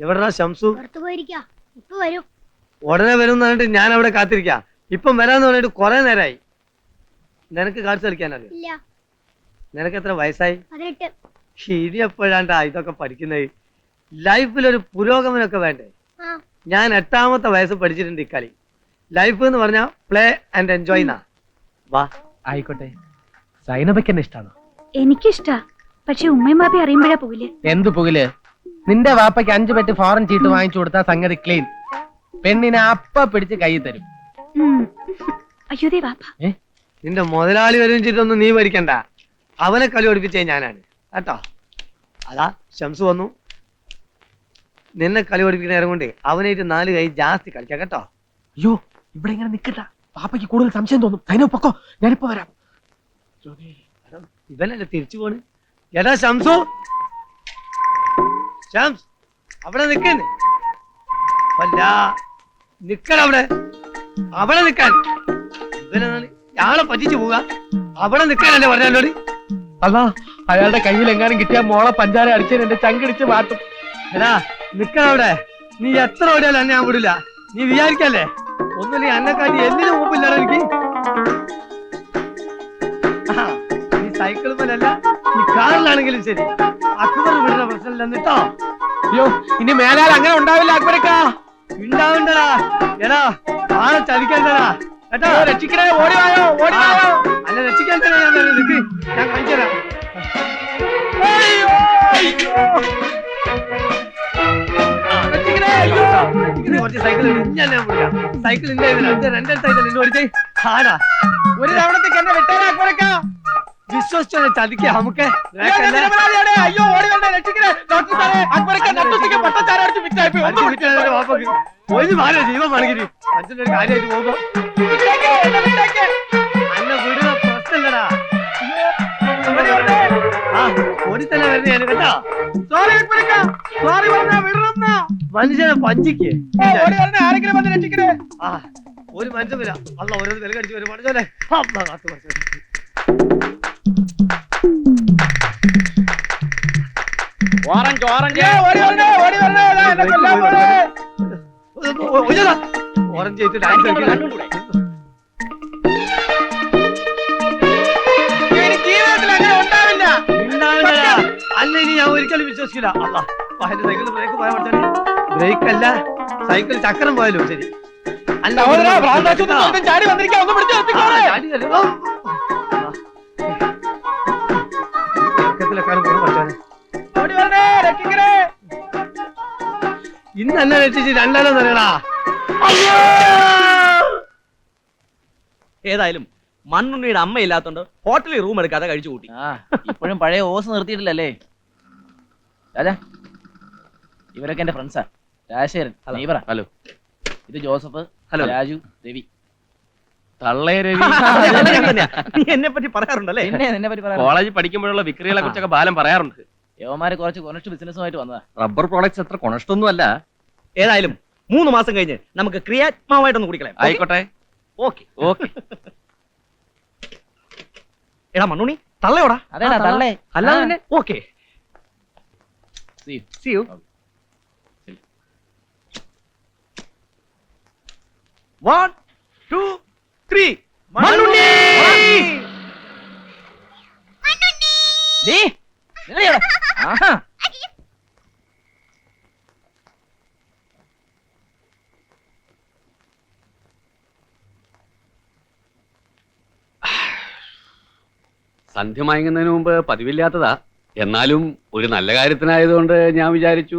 എവിടെടാ ശംസു? പുറത്തു പോയിരിക്കാ. ഇപ്പൊ വരും. ഉടനെ വരും എന്ന് പറഞ്ഞിട്ട് ഞാൻ അവിടെ കാത്തിരിക്കാം. ഇപ്പം വരാന്ന് പറഞ്ഞിട്ട് കുറെ നേരമായി നിനക്ക് കാണിച്ചു കളിക്കാൻ അറിയാം ഇല്ല. നിനക്ക് എത്ര വയസ്സായി? പതിനെട്ട്. ഇനി എപ്പോഴാണ്ടാ ഇതൊക്കെ പഠിക്കുന്നത്? ലൈഫിൽ ഒരു പുരോഗമനമൊക്കെ വേണ്ടേ? ആ. ഞാൻ എട്ടാമത്തെ വയസ്സ് പഠിച്ചിട്ടുണ്ട് ഇക്കളി ലൈഫ് എന്ന് പറഞ്ഞാൽ പ്ലേ ആൻഡ് എൻജോയ് എന്നാ. വാ. ആയിക്കോട്ടെ. സൈനബയ്ക്ക് എന്നെ ഇഷ്ടമാണോ എനിക്കിഷ്ടാ. പക്ഷെ ഉമ്മയും ബാപ്പി അറിയുമ്പോഴാ പോകില്ലേ എന്ത് പുകിൽ? നിന്റെ വാപ്പയ്ക്ക് അഞ്ചു പെറ്റ് ഫോറിൻ ചീട്ട് വാങ്ങിച്ചു കൊടുത്താൽ സംഗതി ക്ലീൻ പെണ്ണിനെ അപ്പ പിടിച്ച് കൈ തരും. അയ്യോ ദേ വാപ്പ നിന്റെ മുതലാളി വരും ചീട്ടൊന്നും നീ ഭരിക്കണ്ട. അവനെ കളി പഠിപ്പിച്ചേ ഞാനാണ്. കേട്ടോ? അതാ ഷംസ് വന്നു. നിന്നെ കളി ഓടിപ്പിക്കുന്ന നേരം കൊണ്ട് അവനായിട്ട് നാല് കൈ ജാസ്തി കളിക്കാം കേട്ടോ? അയ്യോ ഇവിടെ ഇങ്ങനെ നിക്കണ്ട. പാപ്പയ്ക്ക് കൂടുതൽ സംശയം തോന്നും. അതിനെ പൊക്കോ. ഞാനിപ്പോ വരാം. ഇവനല്ലേ തിരിച്ചു പോണ്. എടാ ഷംസു ഷംസ് അവിടെ നിക്കന്ന് അല്ല നിക്കണ അവിടെ. അവിടെ ഇവനാണ് ഞാളെ പറ്റിച്ചു പോവുക. അവിടെ നിക്കാനല്ലേ പറഞ്ഞല്ലോ അല്ല അയാളുടെ കയ്യിൽ എങ്ങാനും കിട്ടിയ മോളെ പഞ്ചാര അടിച്ചതിന് എന്റെ ചങ്കിടിച്ച് മാറ്റും. എടാ നിക്കണ അവിടെ. നീ എത്ര ഓടിയാലും എന്നെ ഞാൻ വിടില്ല. നീ വിചാരിക്കല്ലേ? ഒന്നുമില്ല എന്നെക്കാട്ടി എന്തിനു മുമ്പില്ലടാ എനിക്ക്. നീ സൈക്കിൾ മേലല്ല നീ കാറിലാണെങ്കിലും ശരി. അക്ബർ വിടുന്ന പ്രശ്നമില്ല എന്നിട്ടോ അയ്യോ ഇനി മേലാൽ അങ്ങനെ ഉണ്ടാവില്ല അക്ബരക്കാ. ഉണ്ടാവണ്ടടാ എടാ ആളെ ചതിക്കണ്ടടാ കേട്ടോ? രക്ഷിക്കണേ ഓടി വായോ ഓടി വായോ. അല്ല രക്ഷിക്കാൻ തന്നെ ഞാൻ വരുന്നത്. നിക്ക്. ഞാൻ കാണിച്ചു തരാം സൈക്കിൾ ഇല്ല രണ്ടേ സൈക്കിൾ ആടാ ഒരു തവണത്തേക്ക് എന്നെ വിട്ടേരാ അക്ബരക്കാ. വിശ്വസിച്ചോ ചതിക്ക നമുക്ക് അയ്യോ, ഓടി വരണേ രക്ഷിക്കണേ ഡോക്ടർ സാറേ അക്ബരക്കാ നട്ടുച്ചയ്ക്ക് പട്ടച്ചാരം അടിച്ച് വിറ്റായി പോയി. ഒന്ന്. ഒരു മാല ജീവൻ വേണമെങ്കിൽ അച്ഛന്റെ ഒരു കാര്യമായിട്ട് പോകുമ്പോ. അന്ന വിടുന്ന പ്രശ്നമില്ലടാ. ആ ഓടി തന്നെ വരുന്ന ഞാൻ കേട്ടോ സോറി അക്ബരക്കാ. സോറി പറഞ്ഞാ വിടണമെന്നാ. മനുഷ്യനെ പഞ്ചിക്ക് ഓടി വരണേ. ആരെങ്കിലും വന്ന് രക്ഷിക്കണേ. ആ ഒരു മനുഷ്യൻ വരാം അല്ല ഓരോ വില കടിച്ചു വരും മനുഷ്യനെ കാത്തു കുറച്ചു ഓറഞ്ച് ഓറഞ്ച്. ഓറഞ്ച്. അല്ല ഇനി ഞാൻ ഒരിക്കലും വിശ്വസിക്കില്ല. അല്ല വാഹന സൈക്കിൾ ബ്രേക്ക് പോയ പഠിച്ചാണ് ബ്രേക്ക് അല്ല സൈക്കിൾ ചക്രം പോയാലോ ശരി. അല്ല ചാടി വന്നിരിക്കാ. ഒന്ന് പിടിച്ച് ഇന്ന് എന്നെ രക്ഷിച്ച് രണ്ടെണ്ണം തരടാ. ഏതായാലും മണ്ണുണ്ണിയുടെ അമ്മ ഇല്ലാത്തോണ്ട് ഹോട്ടലിൽ റൂം എടുക്കാതെ കഴിച്ചു കൂട്ടി. ഇപ്പോഴും പഴയ ഓസ് നിർത്തിയിട്ടില്ലല്ലേ? രാജാ ഇവരൊക്കെ എന്റെ ഫ്രണ്ട്സാ രാജശേഖരൻ ഹലോ ഇത് ജോസഫ് ഹലോ. രാജു രവി. നീ എന്നെ പറ്റി പറയാറുണ്ടല്ലേ? പിന്നെ നിന്നെ പറ്റി പറയാം കോളേജിൽ പഠിക്കുമ്പോഴുള്ള വിക്രികളെ കുറിച്ചൊക്കെ ബാലം പറയാറുണ്ട്. യവന്മാര് കുറച്ച് കൊണസ്റ്റ് ബിസിനസ്സുമായിട്ട് വന്നതാ. റബ്ബർ പ്രോഡക്ട്സ് എത്ര കൊണഷ്ടൊന്നും അല്ല. ഏതായാലും മൂന്ന് മാസം കഴിഞ്ഞ് നമുക്ക് ക്രിയാത്മകമായിട്ടൊന്ന് കുടിക്കളയാം. ആയിക്കോട്ടെ. ഓക്കെ. ഓക്കെ. എടാ മണ്ണുണി തള്ളയോടാ. അതേടാ തള്ളേ. അല്ലാതെ ആ. തന്നെ okay. See you. One two three. സന്ധ്യ മയങ്ങുന്നതിന് മുമ്പ് പതിവില്ലാത്തതാ. എന്നാലും ഒരു നല്ല കാര്യത്തിനായതുകൊണ്ട് ഞാൻ വിചാരിച്ചു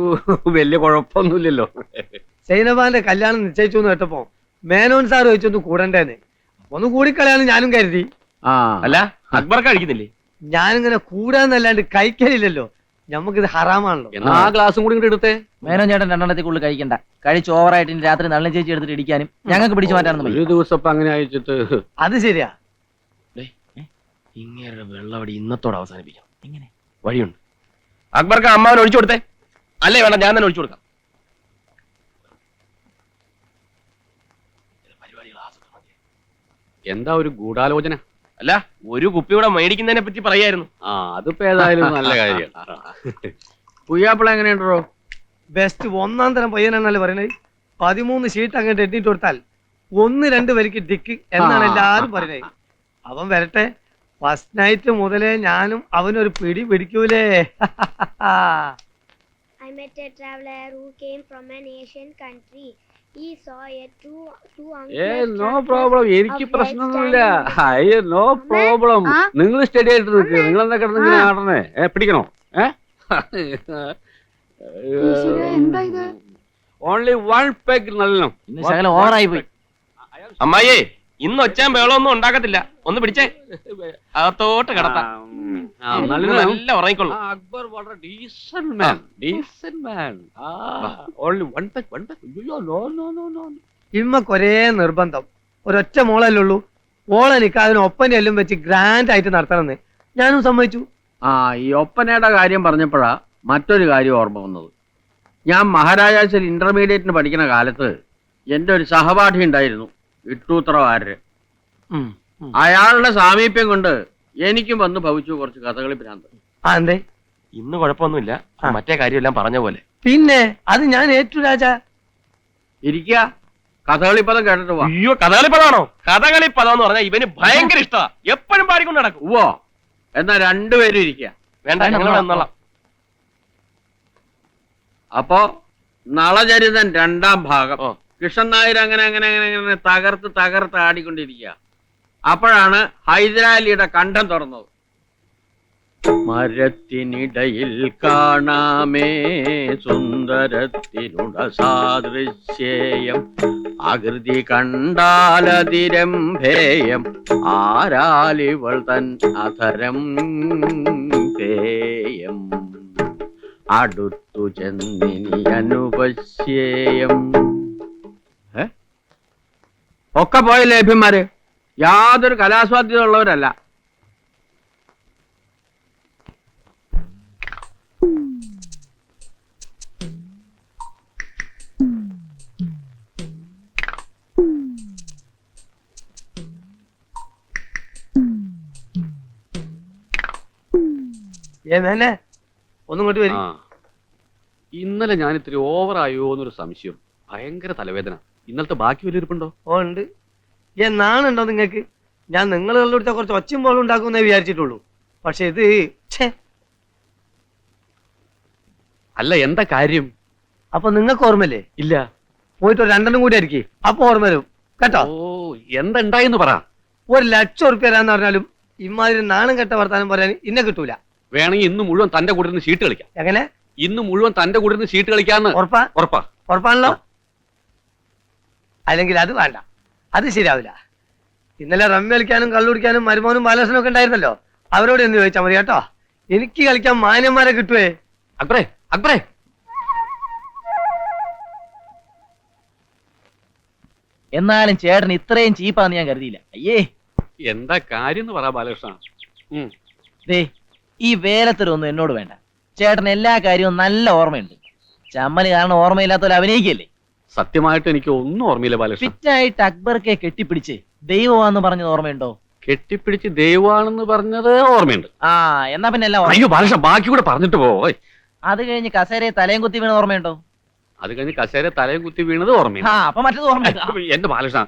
വലിയ കുഴപ്പമൊന്നുമില്ലല്ലോ. സൈനബാന്റെ കല്യാണം നിശ്ചയിച്ചു എന്ന് കേട്ടപ്പോ മേനോൻ സാർ ചോദിച്ചൊന്ന് കൂടണ്ടേന്ന്. ഒന്ന് കൂടിക്കളയാന്ന് ഞാനും കരുതി. ആ. അല്ല അക്ബർ കഴിക്കുന്നില്ലേ? ഞാനിങ്ങനെ കൂടാന്നല്ലാണ്ട് കഴിക്കലില്ലല്ലോ. നമുക്കിത് ഹറാമാണല്ലോ. എന്നാ ആ ഗ്ലാസും കൂടി ഇങ്ങോട്ട് എടുത്തേ. മേനോ ചേട്ടൻ രണ്ടെണ്ണത്തിൽ കഴിക്കണ്ട. കഴിച്ച് ഓവറായിട്ട് ഇനി രാത്രി നല്ല ചേച്ചി എടുത്തിട്ട് ഇടിക്കാനും ഞങ്ങൾക്ക് പിടിച്ചു മാറ്റാനൊന്നും ഒരു ദിവസം ഇപ്പൊ അങ്ങനെ അയച്ചിട്ട് അത് ശരിയാ. ഇങ്ങനെ വെള്ളവടി ഇന്നത്തോടെ അവസാനിപ്പിക്കാം. എങ്ങനെ? വഴിയുണ്ട്. അക്ബർക്ക് അമ്മാവൻ ഒഴിച്ചു കൊടുത്തേ. അല്ലേ വേണ്ട ഞാൻ തന്നെ ഒഴിച്ചു കൊടുക്കാം. എന്താ ഒരു ഗൂഢാലോചന? അല്ല ഒരു കുപ്പിയുടെ മേടിക്കുന്നതിനെ പറ്റി പറയായിരുന്നു. ആ അതിപ്പോ ഏതായാലും നല്ല കാര്യം പുയ്യാപ്പിള എങ്ങനെയുണ്ടോ? ബെസ്റ്റ് ഒന്നാം തരം പയ്യനാണല്ലോ പറയുന്നത്. പതിമൂന്ന് ഷീറ്റ് അങ്ങോട്ട് എട്ടിട്ട് കൊടുത്താൽ ഒന്ന് രണ്ട് വരിക്ക് ഡിക്ക് എന്നാണ് എല്ലാവരും എല്ലാരും പറയുന്നത്. അവൻ വരട്ടെ. ഫസ്റ്റ് നൈറ്റ് മുതലേ ഞാനും അവനൊരു പിടി പിടിക്കൂലേ. I met a traveler who came from an Asian country. No problem. എനിക്ക് പ്രശ്നമൊന്നുമില്ല. അയ്യോ നോ പ്രോബ്ലം. നിങ്ങൾ സ്റ്റഡി ആയിട്ട് നിൽക്കുക നിങ്ങൾ എന്താ കിടന്ന് ഇങ്ങനെ ആടണേ? ഏ പിടിക്കണോ? ഏ? ഓൺലി വൺ പെഗ് നല്ലോ ഓവറായി പോയി. അമ്മായിയേ ഇന്ന് ഒച്ചാൻ ഒന്നും ഉണ്ടാക്കത്തില്ല. ഒന്ന് പിടിച്ചേ. അകത്തോട്ട് കിടത്താം. നല്ല ഉറങ്ങിക്കൊള്ളു. അക്ബർ വളരെ decent man decent man only one peg one peg അയ്യോ നോ നോ നോ നോ ഇമ്മക്കൊരേ നിർബന്ധം. ഒരൊറ്റ മോളല്ലേ ഉള്ളൂ മോളെ നിക്കാതിന് എല്ലാം വെച്ച് ഗ്രാൻഡ് ആയിട്ട് നടത്തണമെന്ന്. ഞാനും സമ്മതിച്ചു. ആ ഈ ഒപ്പനയുടെ കാര്യം പറഞ്ഞപ്പോഴാ മറ്റൊരു കാര്യം ഓർമ്മ വന്നത്. ഞാൻ മഹാരാജാസിൽ ഇന്റർമീഡിയറ്റിന് പഠിക്കുന്ന കാലത്ത് എന്റെ ഒരു സഹപാഠി ഉണ്ടായിരുന്നു. ഉം. അയാളുടെ സാമീപ്യം കൊണ്ട് എനിക്കും വന്ന് ഭവിച്ചു കുറച്ച് കഥകളി ഭ്രാന്ത്. ആ എന്തേ? ഇന്ന് കുഴപ്പമൊന്നുമില്ല. മറ്റേ കാര്യമെല്ലാം പറഞ്ഞ പോലെ. പിന്നെ അത് ഞാൻ ഏറ്റു രാജ. ഇരിക്കുക കഥകളി പദം കേട്ടിട്ട് കഥകളി അയ്യോ കഥകളിപ്പതാണോ കഥകളിപ്പദം എന്ന് പറഞ്ഞാൽ ഇവന് ഭയങ്കര ഇഷ്ടമാ എപ്പോഴും പാടിക്കൊണ്ട് നടക്കും. ഓ എന്നാ രണ്ടുപേരും ഇരിക്കുക വേണ്ട ഞങ്ങൾ വന്നോളാം അപ്പോ നളചരിതൻ രണ്ടാം ഭാഗം. ഓ. കൃഷ്ണൻ നായർ അങ്ങനെ അങ്ങനെ അങ്ങനെ അങ്ങനെ തകർത്ത് തകർത്ത് ആടിക്കൊണ്ടിരിക്കുക. അപ്പോഴാണ് ഹൈദരാലിയുടെ കണ്ഠം തുറന്നത്. മരത്തിനിടയിൽ കാണാമേ സുന്ദരത്തിനുട സാദൃശ്യേയം ആകൃതി കണ്ടാലതിരംഭേയം ആരാലിവൾ തൻ അധരം പേയം അടുത്തു ചെന്നിനി അനുപശ്യേയം? ഒക്കെ പോയ ലേഭ്യന്മാര് യാതൊരു കലാസ്വാദ്യത ഉള്ളവരല്ല ഒന്നും ഇങ്ങോട്ട് വരും. ഇന്നലെ ഞാൻ ഇത്തിരി ഓവറായോ എന്നൊരു സംശയം. ഭയങ്കര തലവേദന. ഇന്നലത്തെ ബാക്കി വലിയ ഇരിപ്പുണ്ടോ ഓ ഉണ്ട്. എന്നാണുണ്ടോ നാണുണ്ടോ നിങ്ങൾക്ക്? ഞാൻ നിങ്ങളുടെ അടുത്ത കുറച്ച് ഒച്ചയും പോലും ഉണ്ടാക്കുമെന്നേ വിചാരിച്ചിട്ടുള്ളൂ. പക്ഷെ ഇത് ഛേ. അല്ല എന്താ കാര്യം? അപ്പൊ നിങ്ങൾക്ക് ഓർമ്മല്ലേ ഇല്ല. പോയിട്ട് ഒരു രണ്ടെണ്ണം കൂടി ആയിരിക്കും. അപ്പൊ ഓർമ്മ വരും. കേട്ടോ? ഓ എന്താ ഉണ്ടായെന്ന് പറ. ഒരു ലക്ഷം ഉറുപ്പ്യ തരാന്ന് പറഞ്ഞാലും ഇമാതിരി നാണം കെട്ട വർത്താനം പറയാൻ ഇന്നെ കിട്ടൂല. വേണമെങ്കിൽ ഇന്ന് മുഴുവൻ തന്റെ കൂടെ നിന്ന് ഷീറ്റ് കളിക്കാം. എങ്ങനെ? ഇന്ന് മുഴുവൻ തന്റെ കൂടെ നിന്ന് ഷീറ്റ് കളിക്കാന്ന്. ഉറപ്പാ? ഉറപ്പാ. ഉറപ്പാണല്ലോ? അല്ലെങ്കിൽ അത് വേണ്ട. അത് ശരിയാവില്ല. ഇന്നലെ റമ്മി കളിക്കാനും കള്ളുടിക്കാനും മരുമോനും ബാലകൃഷ്ണനും ഒക്കെ ഉണ്ടായിരുന്നല്ലോ. അവരോട് എന്ന് ചോദിച്ചാൽ മതി കേട്ടോ. എനിക്ക് കളിക്കാൻ മാന്യന്മാരെ കിട്ടുവേ. അക്ബറേ അക്ബറേ. എന്നാലും ചേട്ടൻ ഇത്രയും ചീപ്പാന്ന് ഞാൻ കരുതിയില്ല. അയ്യേ. എന്താ കാര്യം എന്ന് പറ ബാലകൃഷ്ണ. ദേ ഈ വേലത്തരൊന്നും എന്നോട് വേണ്ട. ചേട്ടൻ എല്ലാ കാര്യവും നല്ല ഓർമ്മയുണ്ട്. ചമ്മൽ കാരണം ഓർമ്മയില്ലാത്തവരെ അഭിനയിക്കല്ലേ? സത്യമായിട്ട് എനിക്ക് ഒന്നും ഓർമ്മയില്ല ബാലകൃഷ്ണായിട്ട് ഫിറ്റായിട്ട് അക്ബർക്കെ കെട്ടിപ്പിടിച്ച് ദൈവമാന്ന് പറഞ്ഞത് ഓർമ്മയുണ്ടോ? കെട്ടിപ്പിടിച്ച് ദൈവമാണെന്ന് പറഞ്ഞത് ഓർമ്മയുണ്ട്. ആ എന്നാ പിന്നെ എല്ലാം ഓർമ്മ അയ്യോ ബാലകൃഷ്ണ ബാക്കി കൂടെ പറഞ്ഞിട്ട് പോ. അത് കഴിഞ്ഞ് കസേരയെ തലയും കുത്തി വീണത് ഓർമ്മയുണ്ടോ? അത് കഴിഞ്ഞ് കസേര തലയും കുത്തി വീണത് ആ ഓർമ്മയുണ്ട്. അപ്പൊ മറ്റത് എന്റെ ബാലകൃഷ്ണ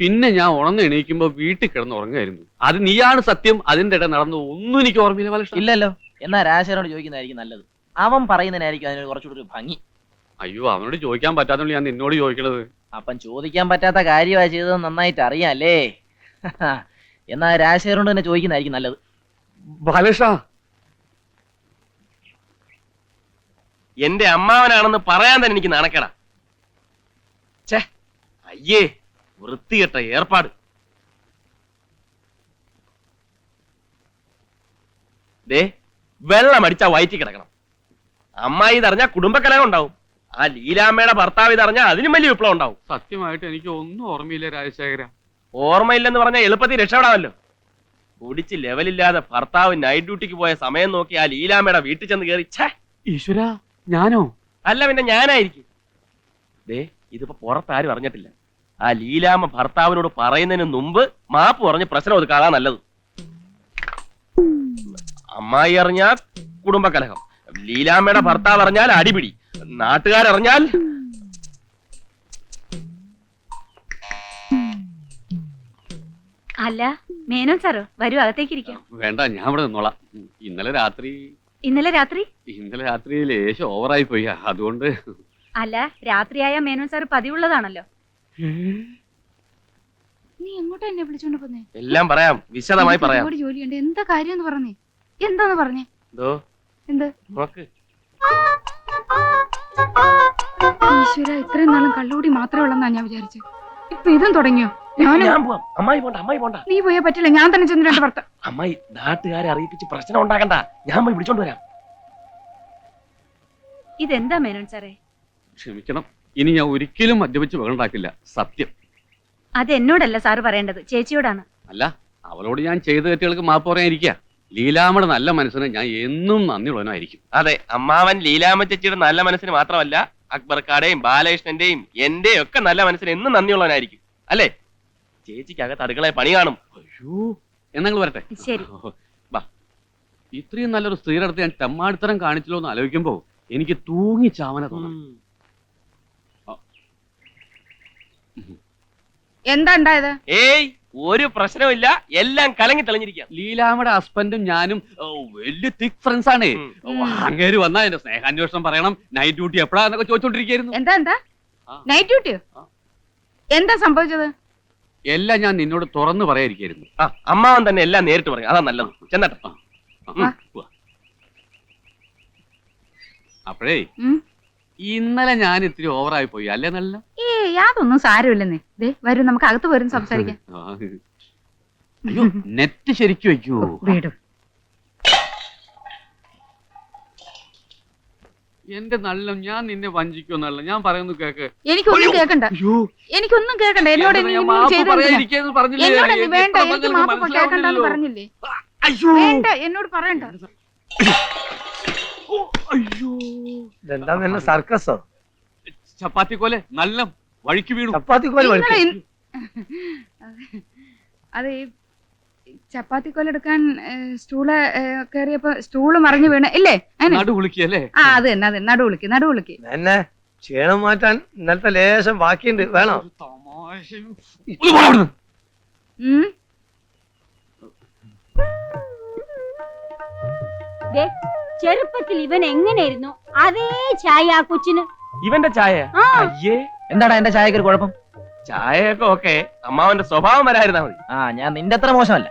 പിന്നെ ഞാൻ ഉണർന്ന് എണീക്കുമ്പോ വീട്ടിൽ കിടന്ന് ഉറങ്ങായിരുന്നു അത് നീയാണ് സത്യം അതിന്റെ ഇട നടന്നു ഒന്നും എനിക്ക് ഓർമ്മയില്ല ബാലകൃഷ്ണ. ഇല്ലല്ലോ. എന്നാ രാജശേഖരനോട് ചോദിക്കുന്നതായിരിക്കും നല്ലത്. അവൻ പറയുന്നതിനായിരിക്കും അതിന് കുറച്ചുകൂടി ഒരു ഭംഗി. അയ്യോ അവനോട് ചോദിക്കാൻ പറ്റാത്തോണ്ട് ഞാൻ നിന്നോട് ചോദിക്കണത്. അപ്പം ചോദിക്കാൻ പറ്റാത്ത കാര്യമാണ് ചെയ്തത് നന്നായിട്ട് അറിയാം അല്ലേ എന്നാ രാജശേഖരനോട് തന്നെ ചോദിക്കുന്നതായിരിക്കും നല്ലത്. ബാലകൃഷ്ണ എന്റെ അമ്മാവനാണെന്ന് പറയാൻ തന്നെ എനിക്ക് നാണക്കേടാ. ഛേ അയ്യേ വൃത്തികെട്ട ഏർപ്പാട്. ദേ വെള്ളം അടിച്ചാ വയറ്റി കിടക്കണം. അമ്മായി ഇതറിഞ്ഞാ കുടുംബക്കലഹം ഉണ്ടാവും. ആ ലീലാമ്മയുടെ ഭർത്താവ് ഇതറിഞ്ഞാൽ അതിനും വലിയ വിപ്ലവം ഉണ്ടാവും. സത്യമായിട്ട് എനിക്ക് ഒന്നും ഓർമ്മയില്ല രാജശേഖര ഓർമ്മയില്ലെന്ന് പറഞ്ഞാൽ എളുപ്പത്തിൽ രക്ഷപ്പെടാമല്ലോ. കുടിച്ച് ലെവലില്ലാതെ ഭർത്താവ് നൈറ്റ് ഡ്യൂട്ടിക്ക് പോയ സമയം നോക്കി ആ ലീലാമ്മയുടെ വീട്ടിൽ ചെന്ന് കയറി ഛേ! ഈശ്വര ഞാനോ? അല്ല പിന്നെ ഞാനായിരിക്കും. ദേ ഇതിപ്പോ പുറത്താരും അറിഞ്ഞിട്ടില്ല. ആ ലീലാമ്മ ഭർത്താവിനോട് പറയുന്നതിന് മുമ്പ് മാപ്പ് പറഞ്ഞ് പ്രശ്നം ഒതുക്കാതാ നല്ലത്. അമ്മായി അറിഞ്ഞാൽ കുടുംബകലഹം ലീലാമ്മയുടെ ഭർത്താവ് അറിഞ്ഞാൽ അടിപിടി. നാട്ടുകാരറിഞ്ഞാൽ അല്ല മേനോൻ സാറോ വരൂ അകത്തേക്ക് ഇരിക്കാം. വേണ്ട ഞാൻ ഇവിടെ നിന്നോളാം. ഇന്നലെ രാത്രി ഇന്നലെ രാത്രി? ഇന്നലെ രാത്രി ലേശം ഓവറായി പോയി. അതുകൊണ്ട് അല്ല രാത്രിയായ മേനോൻ സാർ പതിവുള്ളതാണല്ലോ. നീ എങ്ങോട്ടാ എന്നെ വിളിച്ചോണ്ട് പോന്നേ? എല്ലാം പറയാം. വിശദമായി പറയാം. ഒരുപാട് ജോലിയുണ്ട്. എന്താ കാര്യം എന്ന് പറഞ്ഞേ? എന്താന്ന് പറഞ്ഞേ? എന്തോ? എന്ത്? നോക്ക് ഈശ്വര ഇത്രയും നാളും കള്ളുകൂടി മാത്രമേ ഉള്ളെന്നാ ഞാൻ വിചാരിച്ചു. ഇപ്പൊ ഇതും തുടങ്ങിയോ? ഞാൻ പോവാം. അമ്മായി പോണ്ട അമ്മായി പോണ്ട. നീ പോയാ പറ്റില്ല ഞാൻ തന്നെ ചെന്ന് രണ്ട് ഭർത്ത അമ്മായി നാട്ടുകാരെ അറിയിപ്പിച്ച് പ്രശ്നം ഉണ്ടാക്കണ്ട. ഞാൻ പോയി വിളിച്ചോണ്ട് വരാം. ഇതെന്താ മേനോൻ സാറേ? ക്ഷമിക്കണം. ഇനി ഞാൻ ഒരിക്കലും മദ്യപിച്ച് വേണ്ടാക്കില്ല സത്യം. അത് എന്നോടല്ല സാറ് പറയേണ്ടത്. ചേച്ചിയോടാണ്. അല്ല അവളോട് ഞാൻ ചെയ്ത തെറ്റുകൾക്ക് മാപ്പ് പറയാനിരിക്കുക ലീലാമ്മയുടെ നല്ല മനസ്സിന് ഞാൻ എന്നും നന്ദിയുള്ളവനായിരിക്കും അതെ അമ്മാവൻ ലീലാമ്മ ചേച്ചിയുടെ നല്ല മനസ്സിന് മാത്രമല്ല അക്ബർക്കാടെയും ബാലകൃഷ്ണന്റെയും എന്റെയും ഒക്കെ നല്ല മനസ്സിന് എന്നും നന്ദിയുള്ളവനായിരിക്കും അല്ലേ? ചേച്ചിക്ക് അകത്ത് അടുക്കളയെ പണി കാണും. അയ്യോ എന്നങ്ങൾ വരട്ടെ. ശരി. ബാ. ഇത്രയും നല്ലൊരു സ്ത്രീയുടെ അടുത്ത് ഞാൻ തെമ്മാടിത്തരം കാണിച്ചല്ലോ എന്ന് ആലോചിക്കുമ്പോ എനിക്ക് തൂങ്ങി ചാവന തോന്നുന്നു എന്താ ഉണ്ടായത്? ഏയ് ഒരു പ്രശ്നമില്ല എല്ലാം കലങ്ങി തെളിഞ്ഞിരിക്കാം. ലീലാമ്മയുടെ ഹസ്ബൻഡും ഞാനും ഓ, വലിയ തിക് ഫ്രണ്ട്സ് ആണ്. ഉം. അങ്ങേര് വന്നാ എന്റെ സ്നേഹാന്വേഷണം പറയണം. നൈറ്റ് ഡ്യൂട്ടി എപ്പോഴാന്നൊക്കെ ചോദിച്ചോണ്ടിരിക്കുന്നു എന്താ എന്താ? ആ. നൈറ്റ് ഡ്യൂട്ടിയോ ആ. എന്താ സംഭവിച്ചത്? എല്ലാം ഞാൻ നിന്നോട് തുറന്നു പറയാതിരിക്കായിരുന്നു ആ അമ്മാവൻ തന്നെ എല്ലാം നേരിട്ട് പറയും. അതാ നല്ലത്. ചെന്നട്ടെ. അപ്പോഴേ ഉം. ഇന്നലെ ഞാൻ ഇത്തിരി ഓവറായി പോയി അല്ലേ നല്ല? ഏ യാതൊന്നും സാരമില്ലെന്നേ. ദേ വരൂ നമുക്ക് അകത്ത് പോരും സംസാരിക്കാം. അയ്യോ നെറ്റ് ശരിക്കും വയ്ക്കൂ. വീടും. എന്റെ നല്ല ഞാൻ നിന്നെ വഞ്ചിക്കുമെന്നല്ല ഞാൻ പറയുന്നു കേക്ക്. എനിക്കൊന്നും കേക്കണ്ട. എനിക്കൊന്നും കേക്കണ്ട. എന്നോട് പറഞ്ഞില്ലേ? എന്നോട് എന്ത് എനിക്ക് വേണ്ട എനിക്ക് മാപ്പ് കേക്കണ്ടെന്ന് പറഞ്ഞില്ലേ? അയ്യോ. വേണ്ട എന്നോട് പറയണ്ട. അയ്യോ. ഇതെന്താ എന്നെ സർക്കസോ? ചപ്പാത്തി കോലെ നല്ല വഴിക്ക് വീണു. ചപ്പാത്തി കോൽ നിങ്ങളെ പഠിക്കും ഇൻ- അത് ഈ ചപ്പാത്തി കൊലെടുക്കാൻ സ്റ്റൂൾ കയറിയപ്പോ സ്റ്റൂൾ മറിഞ്ഞു വീണ്. ഇല്ലേ? അങ്ങനെ. നടു വിളിക്കല്ലേ ആ അത് തന്നെ അത് നടു വിളിക്ക് നടു വിളിക്ക്. എന്നെ ക്ഷീണം മാറ്റാൻ ഇന്നലത്തെ ലേശം ബാക്കിയുണ്ട്. വേണോ? ഉം. ചെറുപ്പത്തിൽ ഇവൻ എങ്ങനെയായിരുന്നു? അതേ ചായ ആ കൊച്ചിന്. ഇവന്റെ ചായ? ആ. അയ്യേ. എന്താടാ എന്റെ ചായക്ക് ഒരു കുഴപ്പം? ചായയൊക്കെ ഓക്കെ. അമ്മാവന്റെ സ്വഭാവം വരായിരുന്നാ മതി. ആ ഞാൻ നിന്റെ അത്ര മോശമല്ല.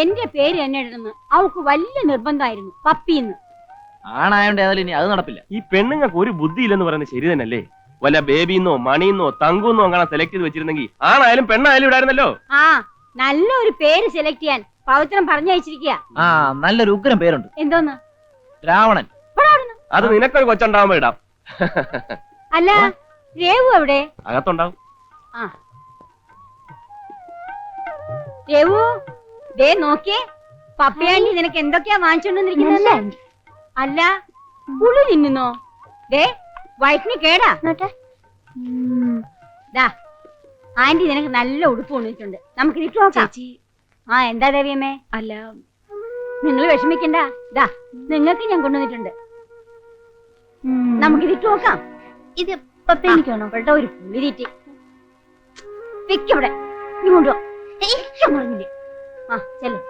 എന്റെ പേര് തന്നെ ഇടുന്നു അവൾക്ക് വലിയ നിർബന്ധമായിരുന്നു പപ്പിന്ന്. ആണായോണ്ട് ഏതായാലും ഇനി അത് നടപ്പില്ല. ഈ പെണ്ണുങ്ങൾക്ക് ഒരു ബുദ്ധി ഇല്ലെന്ന് പറയുന്നത് ശരി തന്നെയല്ലേ? വല്ല ബേബിന്നോ മണിന്നോ തങ്കുന്നോ അങ്ങനെ സെലക്ട് ചെയ്ത് വെച്ചിരുന്നെങ്കിൽ ആണായാലും പെണ്ണായാലും ഇടായിരുന്നല്ലോ ആ നല്ലൊരു പേര് സെലക്ട് ചെയ്യാൻ പവിത്രം പറഞ്ഞയച്ചിരിക്കുക ആ നല്ലൊരു ഉഗ്രം പേരുണ്ട്. എന്തോന്ന്? രാവണൻ. അത് നിനക്കൊരു കൊച്ചുണ്ടാവുമ്പോ ഇടാം. അല്ല രേവു എവിടെ? അകത്തുണ്ടാവും. ആ. രേവു ദേ നോക്കിയേ. പപ്പയാണ്ടി നിനക്ക് എന്തൊക്കെയാ വാങ്ങിച്ചോണ്ടിരിക്കുന്നല്ലേ അല്ല പുളി തിന്നുന്നോ? ദേ വയറ്റിന് കേടാ. ദാ ആന്റി നിനക്ക് നല്ല ഉടുപ്പ് കൊണ്ടിട്ടുണ്ട് നമുക്ക് ഇതിട്ട് നോക്കാം. ആ എന്താ ദേവിയമ്മേ? അല്ല നിങ്ങൾ വിഷമിക്കണ്ട. ദാ നിങ്ങൾക്ക് ഞാൻ കൊണ്ടുവന്നിട്ടുണ്ട്. നമുക്ക് ഇതിട്ട് നോക്കാം. ഇത് എനിക്കാണോ കേട്ടോ ഒരു പുളിരീറ്റ് വെക്കവിടെ ഇങ്ങോട്ടോ പറഞ്ഞില്ലേ? ആ ചെല്ലേ.